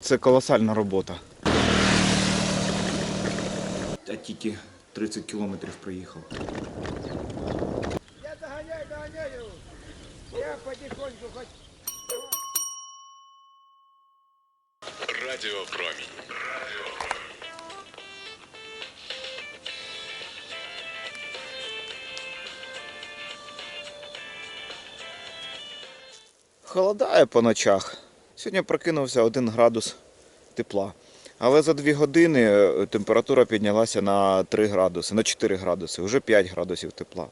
Це колосальна робота. А тільки 30 кілометрів проїхав. Я догоняю, догоняю. Я потихоньку хоть. Радіопромінь. Холодає по ночах. Сьогодні прокинувся 1 градус тепла. Але за 2 години е, температура піднялася на 3 градуси, на 4 градуси, вже 5 градусів тепла.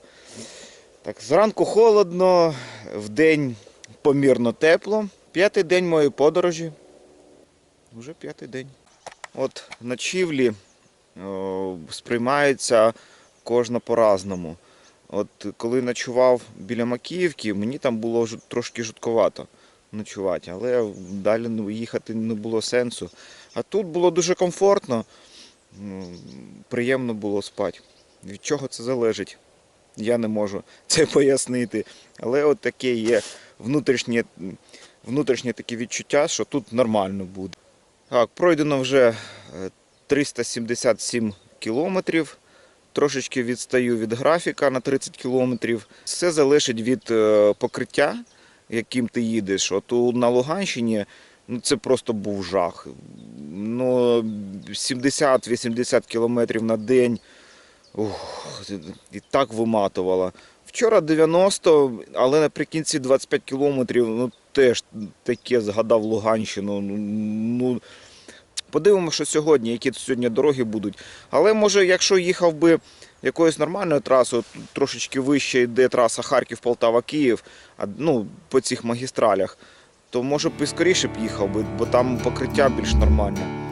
Так, зранку холодно, вдень помірно тепло. П'ятий день моєї подорожі. Вже п'ятий день. От ночівлі о, сприймаються кожна по-разному. От коли ночував біля Макіївки, мені там було трошки жутковато ночувати, але далі ну, їхати не було сенсу. А тут було дуже комфортно, приємно було спати. Від чого це залежить? Я не можу це пояснити. Але от таке є внутрішнє, внутрішнє таке відчуття, що тут нормально буде. Так, пройдено вже е, 377 кілометрів. Трошечки відстаю від графіка на 30 кілометрів. Все залежить від е, покриття, яким ти їдеш. От на Луганщині ну, це просто був жах. Ну, 70-80 кілометрів на день. Ух, і так виматувало. Вчора 90, але наприкінці 25 кілометрів, ну теж таке згадав Луганщину. Ну, ну, подивимося, що сьогодні, які сьогодні дороги будуть. Але може, якщо їхав би якоюсь нормальною трасою, трошечки вище йде траса Харків, Полтава, Київ, а, ну, по цих магістралях, то може б і скоріше б їхав би, бо там покриття більш нормальне.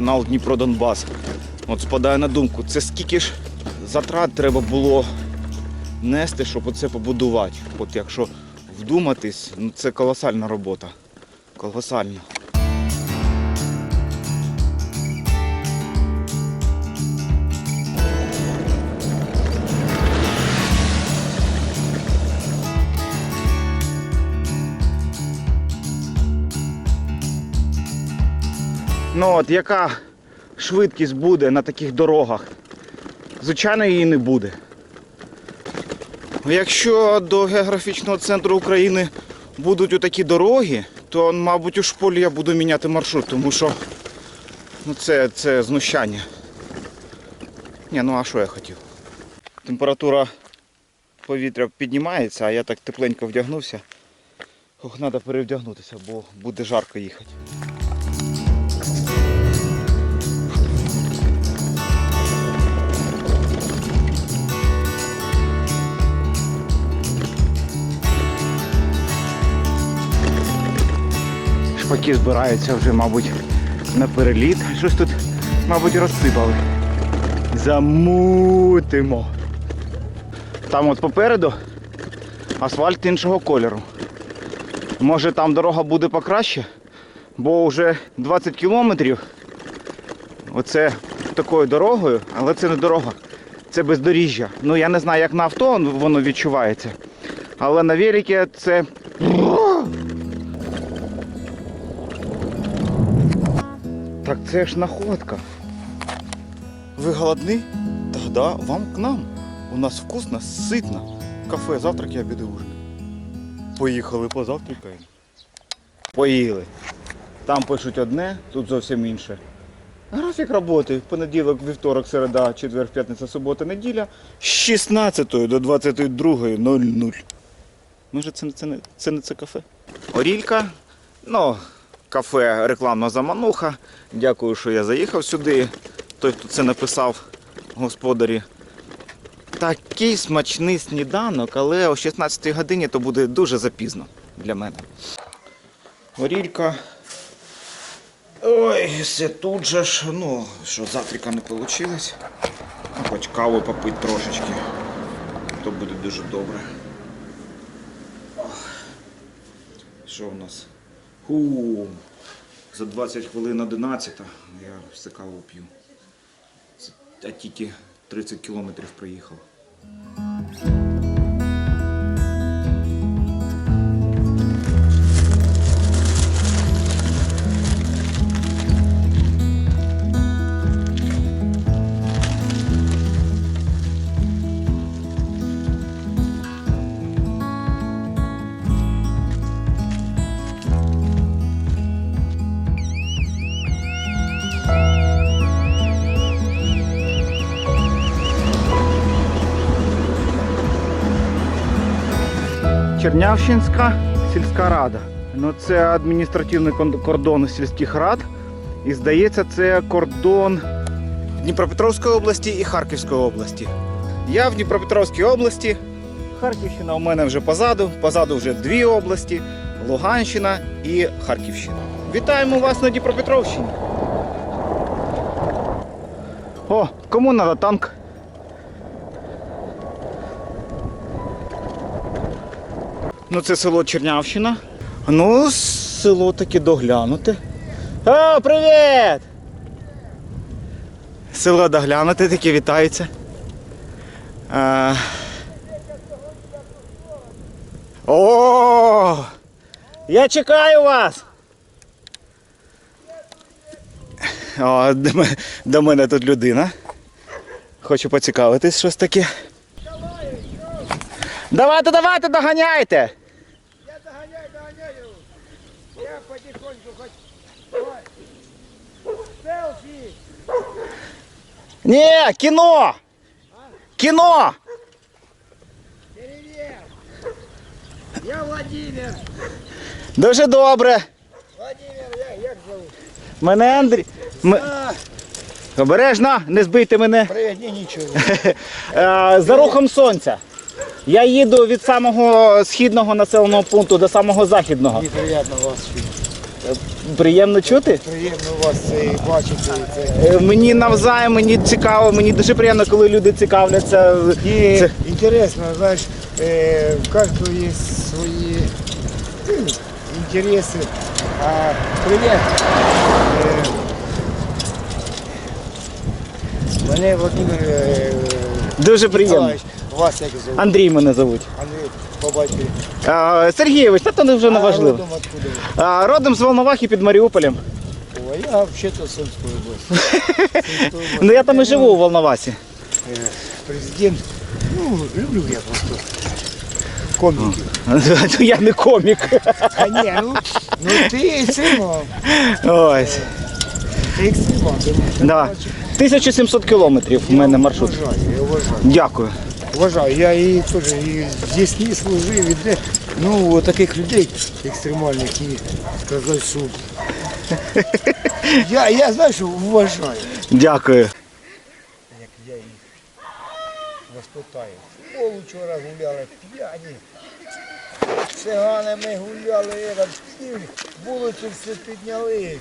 Канал Дніпро Донбас. От спадає на думку, це скільки ж затрат треба було нести, щоб оце побудувати. От якщо вдуматись, ну це колосальна робота. Колосальна. Ну от яка швидкість буде на таких дорогах? Звичайно, її не буде. Якщо до географічного центру України будуть отакі дороги, то, мабуть, у шполі я буду міняти маршрут, тому що ну, це, це знущання. Ні, ну а що я хотів? Температура повітря піднімається, а я так тепленько вдягнувся. Ох, треба перевдягнутися, бо буде жарко їхати. Шпаки збираються вже, мабуть, на переліт. Щось тут, мабуть, розсипали. Замутимо. Там от попереду асфальт іншого кольору. Може там дорога буде покраще, бо вже 20 кілометрів. Оце такою дорогою, але це не дорога, це бездоріжжя. Ну я не знаю, як на авто воно відчувається. Але на великі це. Це ж находка. Ви голодні? Тогда вам к нам. У нас вкусно, ситно. Кафе, завтрак і обід і ужин. Поїхали позавтракаємо. Поїли. Там пишуть одне, тут зовсім інше. Графік роботи. Понеділок, вівторок, середа, четвер, п'ятниця, субота, неділя. З 16 до 22.00. Може це, не- це, це не це кафе? Орілька. Ну, кафе рекламна замануха. Дякую, що я заїхав сюди. Той, хто це написав, господарі. Такий смачний сніданок, але о 16 годині то буде дуже запізно для мене. Горілька. Ой, все тут же ж. Ну, що завтрака не вийшло. Хоч каву попити трошечки. То буде дуже добре. Що у нас? Ху, за 20 хвилин 11, я все каву п'ю. А тільки 30 кілометрів проїхав. Чернявщинська сільська рада. Ну, це адміністративний кордон сільських рад. І здається, це кордон Дніпропетровської області і Харківської області. Я в Дніпропетровській області. Харківщина у мене вже позаду. Позаду вже дві області: Луганщина і Харківщина. Вітаємо вас на Дніпропетровщині. О, кому треба танк? Ну, це село Чернявщина. Ну, село таке доглянуте. О, привіт! Село доглянуте, таке вітається. А... О! Я чекаю вас! О, до до мене тут людина. Хочу поцікавитись щось таке. Давайте, давайте, доганяйте! Я догоняю, догоняю. Я потихоньку хоть... Ой. Селфи. Ні, кіно! Кіно! Привет. Я Владимир. Дуже добре. Владимир, я, як зовут? Мене Андрій. М... Обережно, не збийте мене. Привет, не нічого. Е, За рухом сонця. Я їду від самого східного населеного пункту до самого західного. Неприємно вас. Приємно чути? Приємно вас це бачити. Це. Е, Мені навзаєм, мені цікаво, мені дуже приємно, коли люди цікавляться. І Це- інтересно, знаєш, е, у кожного є свої ну, інтереси. А, привіт. Е, мене Владимир Дуже приємно. Вас як зовут? Андрій мене звуть. Андрій, по батькові. Е, Сергійович, та то вже не важливо. родом откуда ви? Родом з Волновахи під Маріуполем. О, я взагалі-то з Сумської області. Сумської області. Ну я там і живу у Волновасі. Е, Президент, ну, люблю я просто коміків. Ну, Я не комік. А ні, ну, ну ти екстремал. Ось. Ти ти Да. 1700 кілометрів у мене маршрут. Вважаю, я вважаю. Дякую. Вважаю, я і теж і здесь не служив, і де. Ну, таких людей екстремальних і сказати, що я, я знаю, що вважаю. Дякую. Як я їх розпитаю. О, вчора гуляли п'яні. Циганами гуляли, я пів, вулицю все підняли.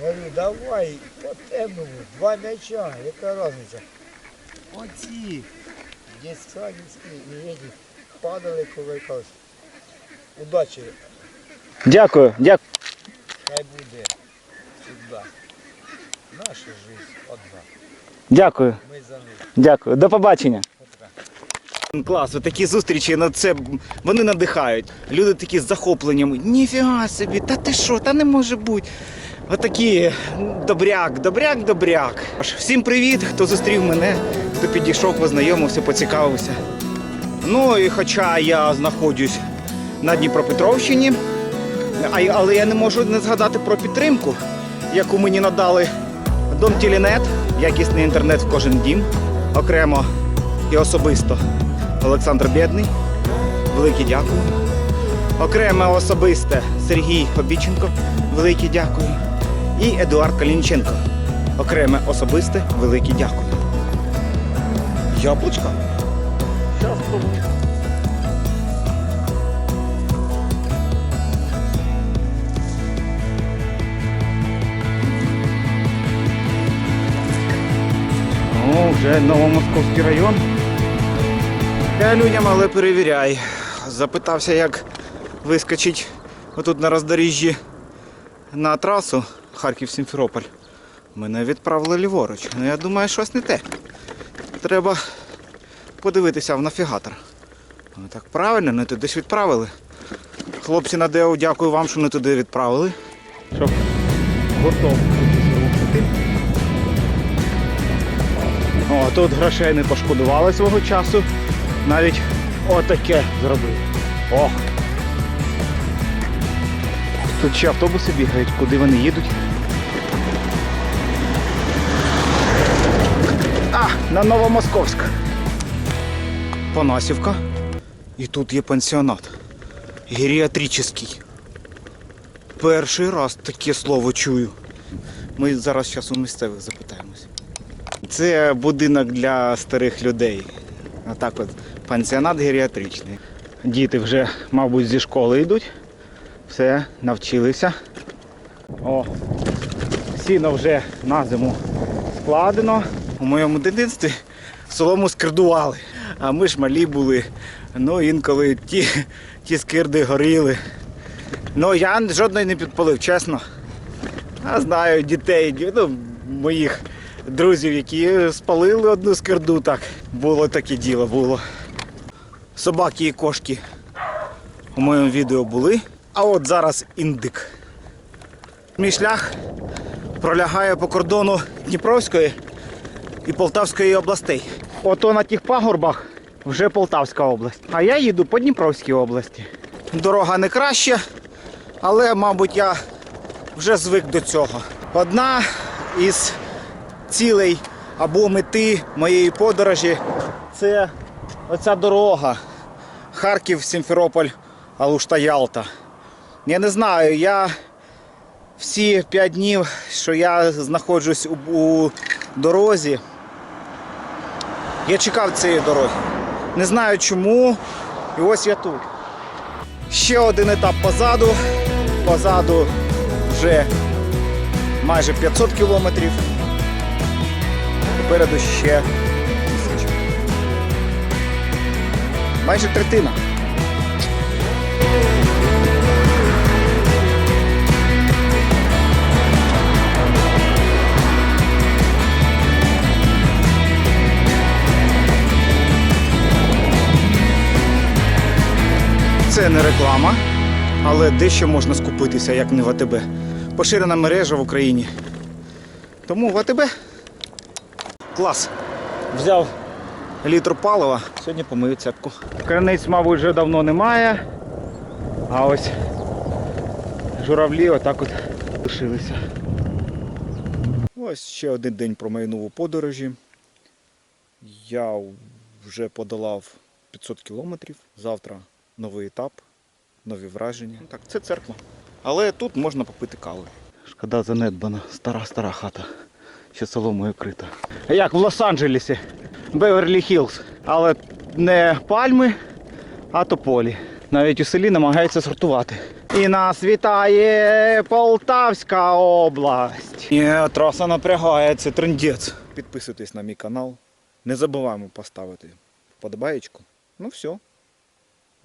Говорю, давай по темному, два м'яча, яка різниця. Оці дітсадівські і эти падали кувикались. Удачі, Дякую. Дякую. хай буде сюди. Наша жизнь одна. Дякую. Ми за них. Дякую. До побачення. Клас, такі зустрічі, ну це вони надихають. Люди такі з захопленням. Ніфіга собі, та ти що, та не може бути. Отакі добряк, добряк, добряк. Всім привіт, хто зустрів мене, хто підійшов, познайомився, поцікавився. Ну і хоча я знаходжусь на Дніпропетровщині, але я не можу не згадати про підтримку, яку мені надали Дом Тілінет, якісний інтернет в кожен дім, окремо і особисто. Олександр Бєдний, велике дякую. Окремо особисте Сергій Обіченко, велике дякую. І Едуард Калінченко. Окреме особисте, велике дякую. Яблучка. Щас спробую. О, вже Новомосковський район. Я людям, але перевіряй. Запитався, як вискочить отут на роздоріжжі на трасу Харків-Сімферополь. Мене відправили ліворуч. Ну я думаю, щось не те. Треба подивитися в нафігатор. Ну так правильно, не туди ж відправили. Хлопці на ДЕО, дякую вам, що не туди відправили. Гуртом рухати. О, тут грошей не пошкодували свого часу. Навіть отаке зробили. Ох. Тут ще автобуси бігають, куди вони їдуть. На Новомосковськ. Панасівка. І тут є пансіонат. Геріатричний. Перший раз таке слово чую. Ми зараз зараз у місцевих запитаємось. Це будинок для старих людей. Отак от пансіонат геріатричний. Діти вже, мабуть, зі школи йдуть. Все, навчилися. О, сіно вже на зиму складено. У моєму дитинстві солому скирдували. А ми ж малі були. Ну, інколи ті, ті скирди горіли. Ну, я жодної не підпалив, чесно. А знаю дітей, ну, моїх друзів, які спалили одну скирду, так. Було таке діло, було. Собаки і кошки у моєму відео були. А от зараз індик. Мій шлях пролягає по кордону Дніпровської і Полтавської областей. Ото на тих пагорбах вже Полтавська область. А я їду по Дніпровській області. Дорога не краща, але, мабуть, я вже звик до цього. Одна із цілей або мети моєї подорожі це оця дорога. Харків, Сімферополь, Алушта, Ялта. Я не знаю, я всі п'ять днів, що я знаходжусь у, у дорозі, я чекав цієї дороги. Не знаю чому. І ось я тут. Ще один етап позаду. Позаду вже майже 500 кілометрів. Попереду ще тисяча. Майже третина. Це не реклама, але дещо можна скупитися, як не в АТБ. Поширена мережа в Україні. Тому в АТБ клас. Взяв літр палива, сьогодні помию цепку. Криниць, мабуть, вже давно немає. А ось журавлі отак от лишилися. Ось ще один день промайнув у подорожі. Я вже подолав 500 кілометрів. Завтра новий етап, нові враження. Так, це церква. Але тут можна попити кави. Шкода занедбана, стара стара хата. Ще соломою крита. Як в Лос-Анджелесі, Беверлі Хіллз. Але не пальми, а тополі. Навіть у селі намагаються сортувати. І нас вітає Полтавська область. Ні, траса напрягає, це трендець. Підписуйтесь на мій канал. Не забуваємо поставити вподобаєчку. Ну все.